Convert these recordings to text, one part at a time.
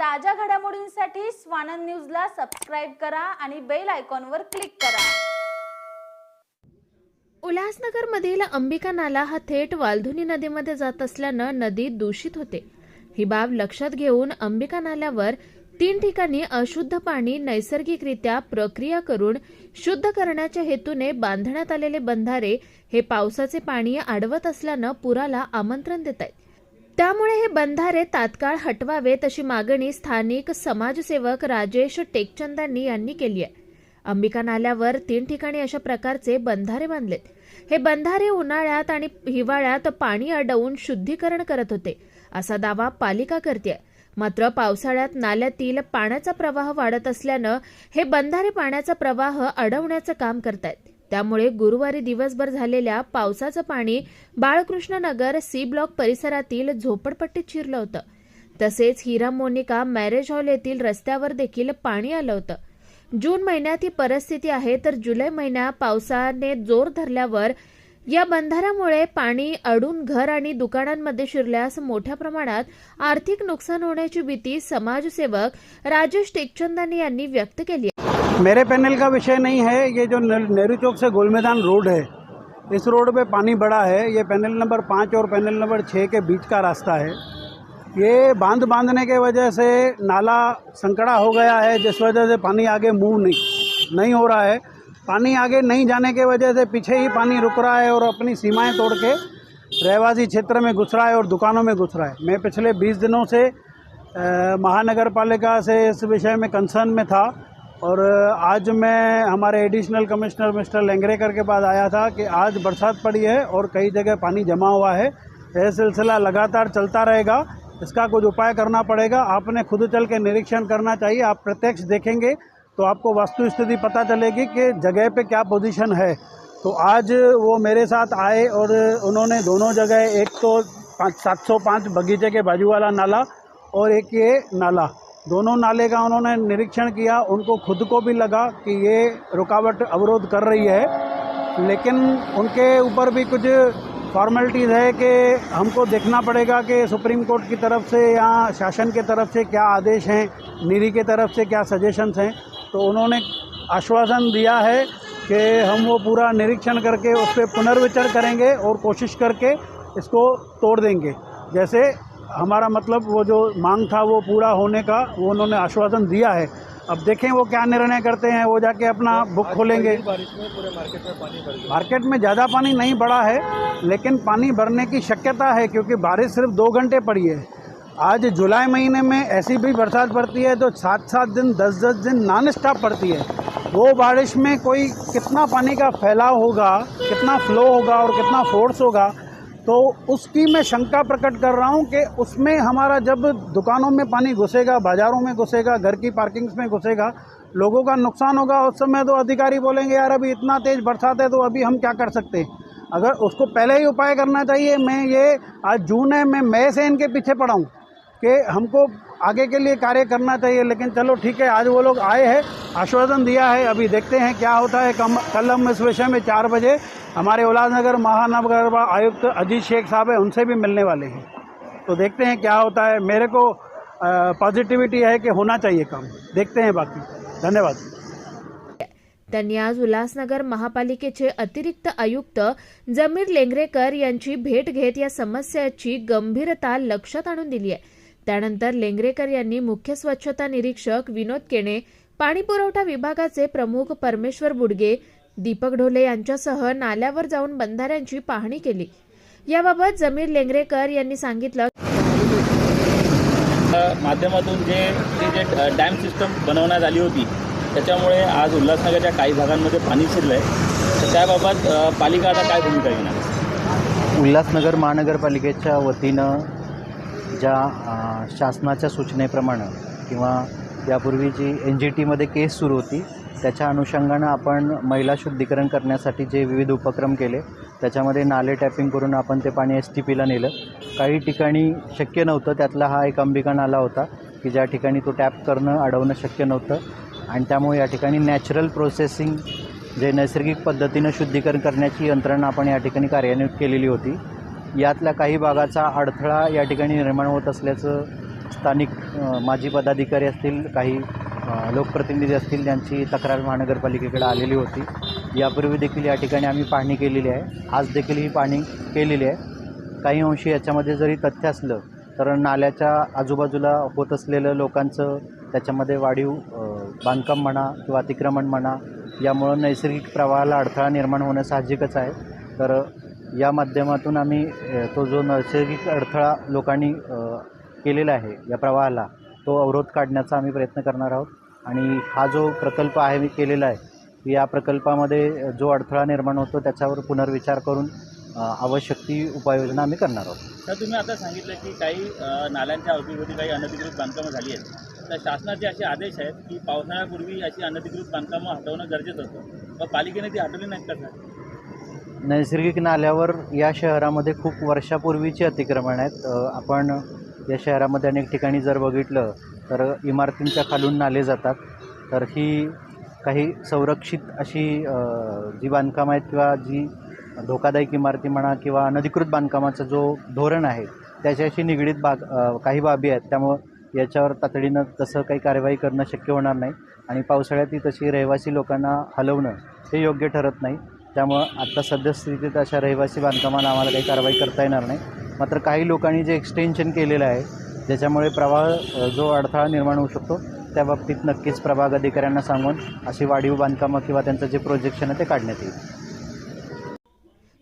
ताज्या घडामोडींसाठी स्वानंद न्यूजला सबस्क्राईब करा आणि बेल आयकॉनवर क्लिक करा. उल्हासनगरमधील अंबिका नाला हा थेट वालधुनी नदीमध्ये जात असल्यानं नदी दूषित होते. ही बाब लक्षात घेऊन अंबिका नाल्यावर तीन ठिकाणी अशुद्ध पाणी नैसर्गिकरित्या प्रक्रिया करून शुद्ध करण्याच्या हेतूने बांधण्यात आलेले बंधारे हे पावसाचे पाणी अडवत असल्यानं पुराला आमंत्रण देत आहेत त्यामुळे हे बंधारे तात्काळ हटवावेत अशी मागणी स्थानिक समाजसेवक राजेश टेकचंदांनी यांनी केली आहे. अंबिका नाल्यावर तीन ठिकाणी अशा प्रकारचे बंधारे बांधलेत. हे बंधारे उन्हाळ्यात आणि हिवाळ्यात पाणी अडवून शुद्धीकरण करत होते असा दावा पालिका करते मात्र पावसाळ्यात नाल्यातील पाण्याचा प्रवाह वाढत असल्यानं हे बंधारे पाण्याचा प्रवाह अडवण्याचं काम करतायत. त्यामुळे गुरुवारी दिवसभर झालेल्या पावसाचं पाणी बाळकृष्णनगर सी ब्लॉक परिसरातील झोपडपट्टीत शिरलं होतं. तसेच हिरा मोनिका मॅरेज हॉल येथील रस्त्यावर देखील पाणी आलं होतं. जून महिन्यात ही परिस्थिती आहे तर जुलै महिन्यात पावसाने जोर धरल्यावर या बंधाऱ्यामुळे पाणी अडून घर आणि दुकानांमध्ये शिरल्यास मोठ्या प्रमाणात आर्थिक नुकसान होण्याची भीती समाजसेवक राजेश टेकचंदानी यांनी व्यक्त केली आहे. मेरे पैनल का विषय नहीं है, ये जो नेहरू चौक से गोल मैदान रोड है, इस रोड पे पानी बड़ा है, ये पैनल नंबर पाँच और पैनल नंबर छः के बीच का रास्ता है। ये बाँध बांधने के वजह से नाला संकड़ा हो गया है, जिस वजह से पानी आगे मूव नहीं नहीं हो रहा है। पानी आगे नहीं जाने के वजह से पीछे ही पानी रुक रहा है और अपनी सीमाएँ तोड़ के रहवासी क्षेत्र में घुस रहा है और दुकानों में घुस रहा है। मैं पिछले 20 दिनों से महानगर पालिका से इस विषय में कंसर्न में था और आज मैं हमारे एडिशनल कमिश्नर मिस्टर लेंगरेकर के पास आया था कि आज बरसात पड़ी है और कई जगह पानी जमा हुआ है। यह सिलसिला लगातार चलता रहेगा। इसका कुछ उपाय करना पड़ेगा। आपने खुद चल के निरीक्षण करना चाहिए। आप प्रत्यक्ष देखेंगे तो आपको वास्तु स्थिति पता चलेगी कि जगह पे क्या पोजीशन है। तो आज वो मेरे साथ आए और उन्होंने दोनों जगह, एक तो सात सौ बगीचे के बाजू वाला नाला और एक ये नाला। दोनों नाले का उन्होंने निरीक्षण किया, उनको खुद को भी लगा कि ये रुकावट अवरोध कर रही है। लेकिन उनके ऊपर भी कुछ फॉर्मेलिटीज़ है कि हमको देखना पड़ेगा कि सुप्रीम कोर्ट की तरफ़ से या शासन के तरफ़ से क्या आदेश हैं नीरी के तरफ़ से क्या सजेशंस हैं। तो उन्होंने आश्वासन दिया है कि हम वो पूरा निरीक्षण करके उस पर पुनर्विचार करेंगे और कोशिश करके इसको तोड़ देंगे। जैसे हमारा मतलब वो जो मांग था वो पूरा होने का वो उन्होंने आश्वासन दिया है। अब देखें वो क्या निर्णय करते हैं वो जाके अपना बुक खोलेंगे। मार्केट में ज़्यादा पानी नहीं बढ़ा है लेकिन पानी भरने की शक्यता है क्योंकि बारिश सिर्फ़ दो घंटे पड़ी है। आज जुलाई महीने में ऐसी भी बरसात पड़ती है तो सात सात दिन दस दस दिन नॉन स्टॉप पड़ती है। वो बारिश में कोई कितना पानी का फैलाव होगा कितना फ्लो होगा और कितना फोर्स होगा तो उसकी मैं शंका प्रकट कर रहा हूँ कि उसमें हमारा जब दुकानों में पानी घुसेगा, बाज़ारों में घुसेगा, घर की पार्किंग्स में घुसेगा, लोगों का नुकसान होगा, उस समय तो अधिकारी बोलेंगे, यार, अभी इतना तेज़ बरसात है तो अभी हम क्या कर सकते हैं? अगर उसको पहले ही उपाय करना चाहिए, मैं ये आज जून है, मैं मई से इनके पीछे पड़ा हूँ कि हमको आगे के लिए कार्य करना चाहिए, लेकिन चलो ठीक है, आज वो लोग आए हैं, आश्वासन दिया है, अभी देखते हैं क्या होता है, कम कल हम इस विषय में चार बजे हमारे उल्लासनगर महानगर आयुक्त अजीत शेख साहब है उनसे भी मिलने वाले हैं। तो देखते हैं क्या होता है। मेरे को पॉजिटिविटी है कि होना चाहिए काम। देखते हैं बाकी। धन्यवाद। त्यांनी आज उल्हासनगर महापालिकेचे अतिरिक्त आयुक्त जमीर लेंगरेकर यांची भेट घेत या समस्याची गंभीरता लक्षात आणून दिली आहे. त्यानंतर लेंगरेकर यांनी मुख्य स्वच्छता निरीक्षक विनोद केणे पाणी पुरवठा विभागाचे प्रमुख परमेश्वर बुडगे दीपक ढोले यांच्यासह नाल्यावर जाऊन बंधाऱ्यांची पाहणी केली. याबाबत जमीर लेंगरेकर यांनी सांगितलं माध्यमातून जे ती जे डॅम सिस्टम बनवण्यात आली होती त्याच्यामुळे आज उल्हासनगरच्या काही भागांमध्ये पाणी शिरलं आहे तर त्याबाबत पालिका आता काय भूमिका घेणार? उल्हासनगर महानगरपालिकेच्या वतीनं ज्या शासनाच्या सूचनेप्रमाणे किंवा यापूर्वी जी एन जी टीमध्ये केस सुरू होती त्याच्या अनुषंगानं आपण महिला शुद्धीकरण करण्यासाठी जे विविध उपक्रम केले त्याच्यामध्ये नाले टॅपिंग करून आपण ते पाणी एस टी पीला नेलं. काही ठिकाणी शक्य नव्हतं त्यातला हा एक अंबिका नाला होता की ज्या ठिकाणी तो टॅप करणं अडवणं शक्य नव्हतं. आणि त्यामुळे या ठिकाणी नॅचरल प्रोसेसिंग जे नैसर्गिक पद्धतीनं शुद्धीकरण करण्याची यंत्रणा आपण या ठिकाणी कार्यान्वित केलेली होती. यातल्या काही भागाचा अडथळा या ठिकाणी निर्माण होत असल्याचं स्थानिक माजी पदाधिकारी असतील काही लोकप्रतिनिधी असतील ज्यांची तक्रार महानगरपालिकेकडे आलेली होती. यापूर्वी देखील या ठिकाणी आम्ही पाहणी केलेली आहे. आज देखील ही पाहणी केलेली आहे. काही अंशी याच्यामध्ये जरी तथ्य असलं तर नाल्याच्या आजूबाजूला होत असलेलं लोकांचं त्याच्यामध्ये वाढीव बांधकाम म्हणा किंवा अतिक्रमण म्हणा यामुळं नैसर्गिक प्रवाहाला अडथळा निर्माण होणं साहजिकच आहे. तर या माध्यमातून आम्ही तो जो नैसर्गिक अडथळा लोकांनी केलेला आहे या प्रवाहाला तो अवरोध काढण्याचा आम्ही प्रयत्न करणार आहोत. आणि हा जो प्रकल्प आहे मी केलेला आहे या प्रकल्पामध्ये जो अडथळा निर्माण होतो त्याच्यावर पुनर्विचार करून आवश्यक ती उपाययोजना आम्ही करणार आहोत. तर तुम्ही आता सांगितलं की काही नाल्यांच्या अवतीभोवती काही अनधिकृत बांधकामं झाली आहेत. तर शासनाचे असे आदेश आहेत की पावसाळ्यापूर्वी अशी अनधिकृत बांधकामं हटवणं गरजेचं असतं मग पालिकेने ती हटवली नाहीत का सर? नैसर्गिक नाल्यावर या शहरामध्ये खूप वर्षापूर्वीची अतिक्रमण आहेत. आपण या शहरामध्ये अनेक ठिकाणी जर बघितलं तर इमारतींच्या खालून नाले जातात. तर ही काही संरक्षित अशी जी बांधकामं आहेत किंवा जी धोकादायक इमारती म्हणा किंवा अनधिकृत बांधकामाचं जो धोरण आहे त्याच्याशी निगडीत बाग काही बाबी आहेत. त्यामुळं याच्यावर तातडीनं तसं काही कारवाई करणं शक्य होणार नाही आणि पावसाळ्यातही तशी रहिवासी लोकांना हलवणं हे योग्य ठरत नाही. त्यामुळं आत्ता सद्यस्थितीत अशा रहिवासी बांधकामांना आम्हाला काही कारवाई करता येणार नाही. मात्र काही लोकांनी जे एक्सटेन्शन केलेलं आहे ज्याच्यामुळे प्रवाह जो अडथळा निर्माण होऊ शकतो त्या बाबतीत नक्कीच प्रभाग अधिकाऱ्यांना सांगून अशी वाढीव बांधकामं किंवा त्यांचं जे प्रोजेक्शन आहे ते काढण्यात येईल.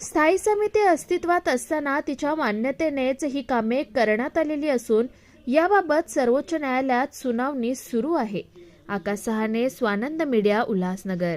स्थायी समिती अस्तित्वात असताना तिच्या मान्यतेनेच ही कामे करण्यात आलेली असून याबाबत सर्वोच्च न्यायालयात सुनावणी सुरू आहे. आकाश सहाने स्वानंद मीडिया उल्हासनगर.